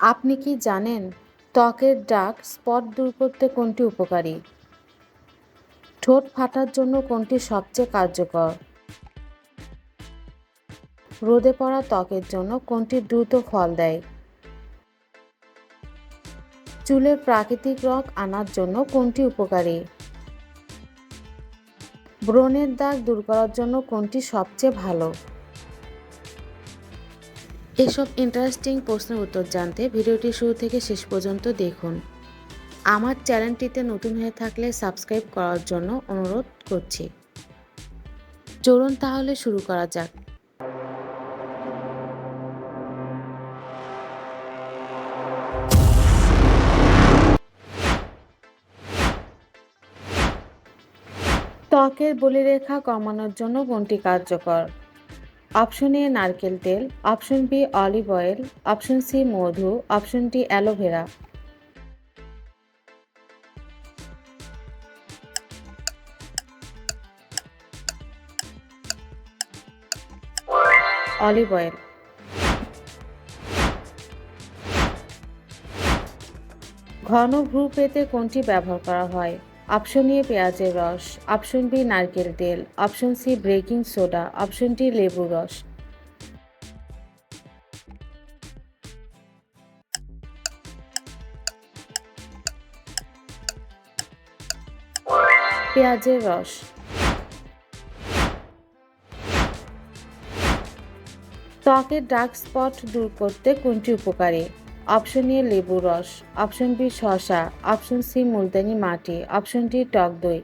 আপনি কি জানেন ত্বকের ডার্ক স্পট দূর করতে কোনটি উপকারী? ঠোঁট ফাটার জন্য কোনটি সবচেয়ে কার্যকর? রোদে পড়া ত্বকের জন্য কোনটি দ্রুত ফল দেয়? চুলের প্রাকৃতিক রং আনার জন্য কোনটি উপকারী? ব্রণের দাগ দূর করার জন্য কোনটি সবচেয়ে ভালো? এসব ইন্টারেস্টিং প্রশ্নের উত্তর জানতে ভিডিওটি শুরু থেকে শেষ পর্যন্ত দেখুন। আমার চ্যানেলটিতে নতুন হয়ে থাকলে সাবস্ক্রাইব করার জন্য অনুরোধ করছি। চলুন তাহলে শুরু করা যাক। ত্বকের বলিরেখা কমানোর জন্য কোনটি কার্যকর? অপশন এ নারকেল তেল, option B olive oil, option C মধু, option D aloe vera. Olive oil. ঘন ভ্রু পেতে কোনটি ব্যবহার করা হয়? অপশন এ পেঁয়াজের রস, অপশন বি নারকেল তেল, option C baking soda, option D লেবুর রস। পেঁয়াজের রস। ত্বকের ডার্ক স্পট দূর করতে কোনটি উপকারী? অপশন এ লেবু রস, অপশন বি শসা, অপশন সি মুলতানি মাটি, অপশন ডি টক দই।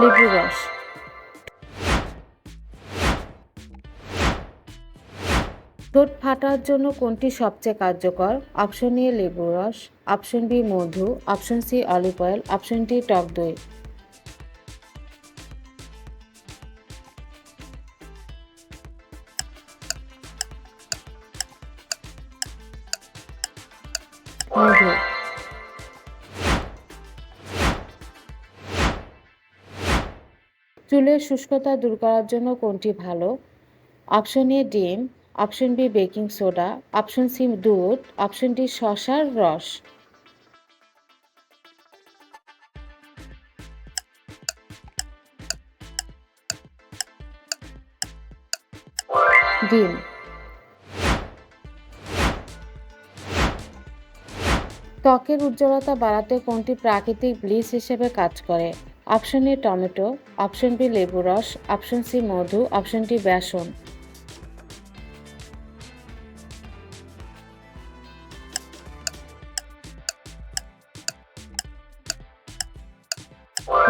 লেবু রস। ঠোঁট ফাটার জন্য কোনটি সবচেয়ে কার্যকর? অপশন এ লেবু রস, অপশন বি মধু, option C olive oil, option D টক দই। চুলের শুষ্কতা দূর করার জন্য কোনটি ভালো? অপশন এ ডিম, option B baking soda, option C দুধ, অপশন ডি শশার রস। ডিম। ত্বকের উজ্জ্বলতা বাড়াতে কোনটি প্রাকৃতিক ব্লিচ হিসেবে কাজ করে? Option A tomato, option B লেবু রস, অপশন সি মধু, অপশন ডি বেসন।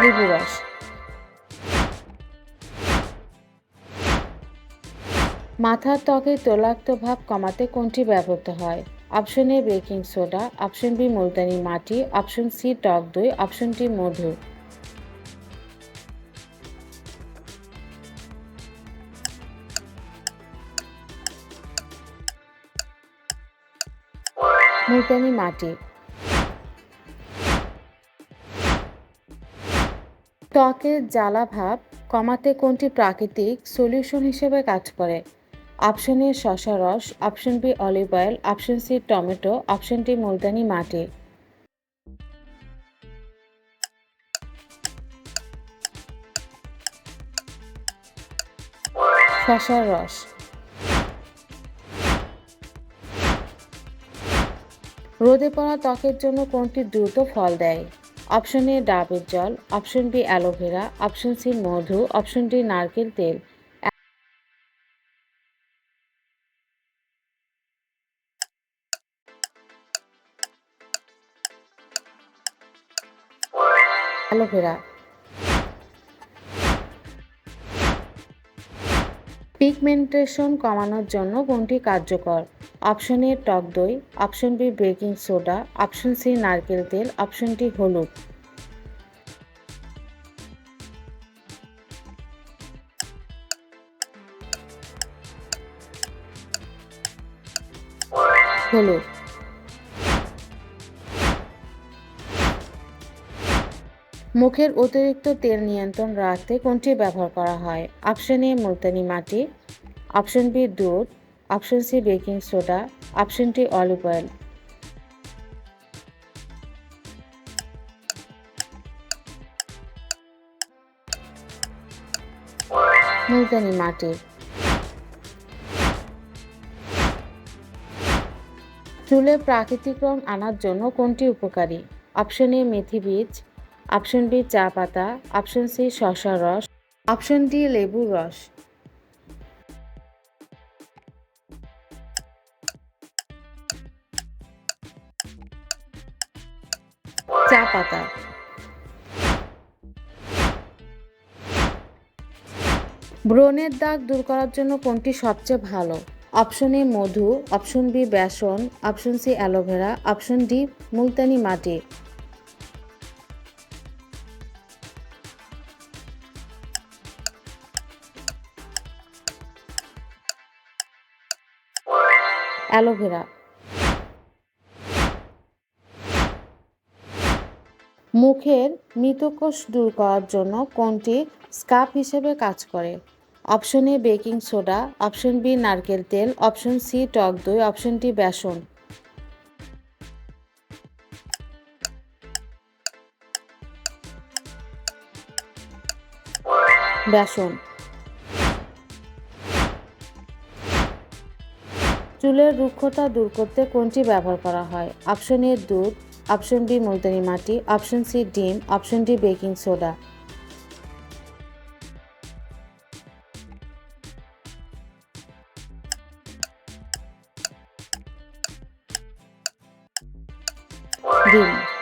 লেবু রস। মাথার ত্বকের তৈলাক্ত ভাব কমাতে কোনটি ব্যবহৃত হয়? Option A baking soda, option B Multani মাটি, অপশন সি টক দই, অপশন ডি মধু। মুলতানি মাটি। ত্বকের জ্বালা ভাব কমাতে কোনটি প্রাকৃতিক সলিউশন হিসেবে কাজ করে? অপশন এ শশা রস option B olive oil option C tomato option D Multani মাটি। শশার রস। রোদে পড়া ত্বকের জন্য কোনটি দ্রুত ফল দেয়? অপশন এ ডাবের জল, option B aloe vera, option C মধু, অপশন ডি নারকেল তেল। Aloe vera. পিগমেন্টেশন কমানোর জন্য কোনটি কার্যকর? অপশন এ টক দই, option B baking soda, option C নারকেল তেল, অপশন ডি হলুদ। হলুদ। মুখের অতিরিক্ত তেল নিয়ন্ত্রণ রাখতে কোনটি ব্যবহার করা হয়? অপশন এ মুলতানি মাটি, অপশন বি দুধ option C baking soda option D olive oil Multani মাটি চুলে প্রাকৃতিক রং আনার জন্য কোনটি উপকারী? অপশন এ মেথি বীজ. অপশন বি চা পাতা. অপশন সি শশা রস. অপশন ডি লেবুর রস। চা পাতা। ব্রণের দাগ দূর করার জন্য কোনটি সবচেয়ে ভালো? অপশন এ মধু, অপশন বি বেসন, option C aloe vera, option D Multani মাটি। Aloe vera. মুখের মৃতকোষ দূর করার জন্য কোনটি স্কার্ফ হিসেবে কাজ করে? Option A baking soda, option B নারকেল তেল, অপশন সি টক দই, অপশন ডি বেসন। বেসন। চুলের রুক্ষতা দূর করতে কোনটি ব্যবহার করা হয়? অপশন এ দুধ অপশন বি মুলতানি মাটি অপশন সি ডিম অপশন ডি বেকিং সোডা। ডিম।